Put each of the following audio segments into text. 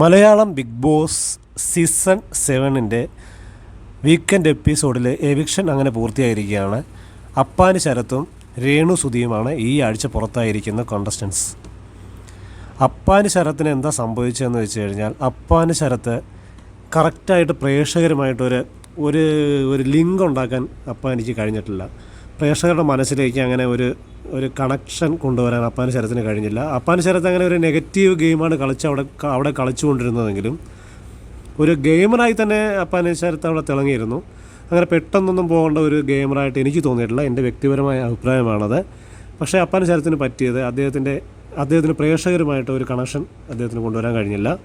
Malayalam big boss season സെവനിന്റെ weekend എപ്പിസോഡിൽ eviction അങ്ങനെ പൂർത്തിയായിരിക്കുകയാണ്. അപ്പാനി ശരത്തും രേണു സുധിയുമാണ് ഈ ആഴ്ച പുറത്തായിരിക്കുന്ന കോണ്ടസ്റ്റൻസ് അപ്പാനി ശരത്തിന് എന്താ സംഭവിച്ചതെന്ന് വെച്ച് കഴിഞ്ഞാൽ അപ്പാനി ശരത്ത് കറക്റ്റായിട്ട് പ്രേക്ഷകരുമായിട്ടൊരു ഒരു ഒരു ലിങ്ക് ഉണ്ടാക്കാൻ അപ്പാനിക്ക് കഴിഞ്ഞിട്ടില്ല. പ്രേക്ഷകരുടെ മനസ്സിലേക്ക് അങ്ങനെ ഒരു ഒരു കണക്ഷൻ കൊണ്ടുവരാൻ അപ്പാൻ ശരത്തിന് കഴിഞ്ഞില്ല. അപ്പാൻ ശരത്ത് അങ്ങനെ ഒരു നെഗറ്റീവ് ഗെയിമാണ് കളിച്ച് അവിടെ അവിടെ കളിച്ചുകൊണ്ടിരുന്നതെങ്കിലും ഒരു ഗെയിമറായി തന്നെ അപ്പാൻ ശരത്ത് അവിടെ തിളങ്ങിയിരുന്നു. അങ്ങനെ പെട്ടെന്നൊന്നും പോകേണ്ട ഒരു ഗെയിമറായിട്ട് എനിക്ക് തോന്നിയിട്ടില്ല. എന്റെ വ്യക്തിപരമായ അഭിപ്രായമാണത്. പക്ഷേ അപ്പാൻ ശരത്തിന് പറ്റിയത് അദ്ദേഹത്തിന്റെ അദ്ദേഹത്തിന് പ്രേക്ഷകരുമായിട്ട് ഒരു കണക്ഷൻ അദ്ദേഹത്തിന് കൊണ്ടുവരാൻ കഴിഞ്ഞില്ല.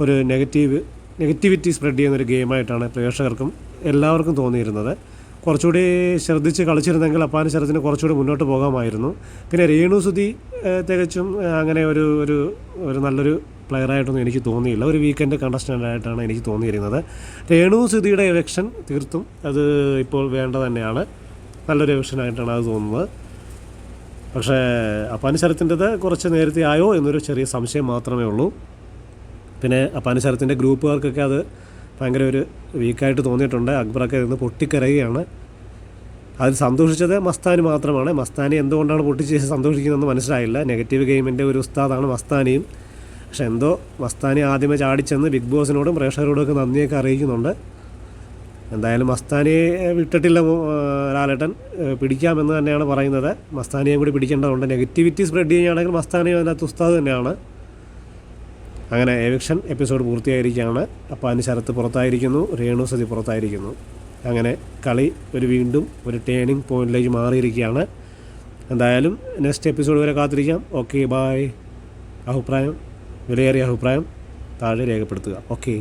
ഒരു നെഗറ്റീവ് നെഗറ്റിവിറ്റി സ്പ്രെഡ് ചെയ്യുന്ന ഒരു ഗെയിമായിട്ടാണ് പ്രേക്ഷകർക്കും എല്ലാവർക്കും തോന്നിയിരുന്നത്. കുറച്ചുകൂടി ശ്രദ്ധിച്ച് കളിച്ചിരുന്നെങ്കിൽ അപ്പാനി ശരത്തിന് കുറച്ചുകൂടി മുന്നോട്ട് പോകാമായിരുന്നു. പിന്നെ രേണു സുധി തികച്ചും അങ്ങനെ ഒരു ഒരു ഒരു നല്ലൊരു പ്ലെയറായിട്ടൊന്നും എനിക്ക് തോന്നിയില്ല. ഒരു വീക്കെൻഡ് കണ്ടസ്റ്റന്റ് ആയിട്ടാണ് എനിക്ക് തോന്നിയിരുന്നത്. രേണു സുധിയുടെ എലക്ഷൻ തീർത്തും അത് ഇപ്പോൾ വേണ്ട തന്നെയാണ്. നല്ലൊരു എലക്ഷനായിട്ടാണ് അത് തോന്നുന്നത്. പക്ഷേ അപ്പാനി ശരത്തിന്റെത് കുറച്ച് നേരത്തെ ആയോ എന്നൊരു ചെറിയ സംശയം മാത്രമേ ഉള്ളൂ. പിന്നെ അപ്പാനി ശരത്തിന്റെ ഗ്രൂപ്പുകാർക്കൊക്കെ അത് ഭയങ്കര ഒരു വീക്കായിട്ട് തോന്നിയിട്ടുണ്ട്. അക്ബറൊക്കെ ഇരുന്ന് പൊട്ടിക്കരയുകയാണ്. അതിൽ സന്തോഷിച്ചത് മസ്താനി മാത്രമാണ്. മസ്താനി എന്തുകൊണ്ടാണ് പൊട്ടിച്ച് സന്തോഷിക്കുന്നതെന്ന് മനസ്സിലായില്ല. നെഗറ്റീവ് ഗെയിമിന്റെ ഒരു ഉസ്താദാണ് മസ്താനിയും. പക്ഷെ എന്തോ മസ്താനി ആദ്യമേ ചാടിച്ചെന്ന് ബിഗ് ബോസിനോടും പ്രേക്ഷകരോടും ഒക്കെ നന്ദിയൊക്കെ അറിയിക്കുന്നുണ്ട്. എന്തായാലും മസ്താനിയെ വിട്ടിട്ടില്ല ലാലേട്ടൻ. പിടിക്കാമെന്ന് തന്നെയാണ് പറയുന്നത്. മസ്താനിയെ കൂടി പിടിക്കേണ്ടതുണ്ട്. നെഗറ്റിവിറ്റി സ്പ്രെഡ് ചെയ്യുകയാണെങ്കിൽ മസ്താനി അതിനകത്ത് ഉസ്താദ് തന്നെയാണ്. അങ്ങനെ എവിക്ഷൻ എപ്പിസോഡ് പൂർത്തിയായിരിക്കുകയാണ്. അപ്പോൾ അതിന് ശരത്ത് പുറത്തായിരിക്കുന്നു രേണു സതി പുറത്തായിരിക്കുന്നു. അങ്ങനെ കളി ഒരു വീണ്ടും ഒരു ടേണിംഗ് പോയിന്റിലേക്ക് മാറിയിരിക്കുകയാണ്. എന്തായാലും നെക്സ്റ്റ് എപ്പിസോഡ് വരെ കാത്തിരിക്കാം. ഓക്കെ ബായ് അഭിപ്രായം വിലയേറിയ അഭിപ്രായം താഴെ രേഖപ്പെടുത്തുക. ഓക്കെ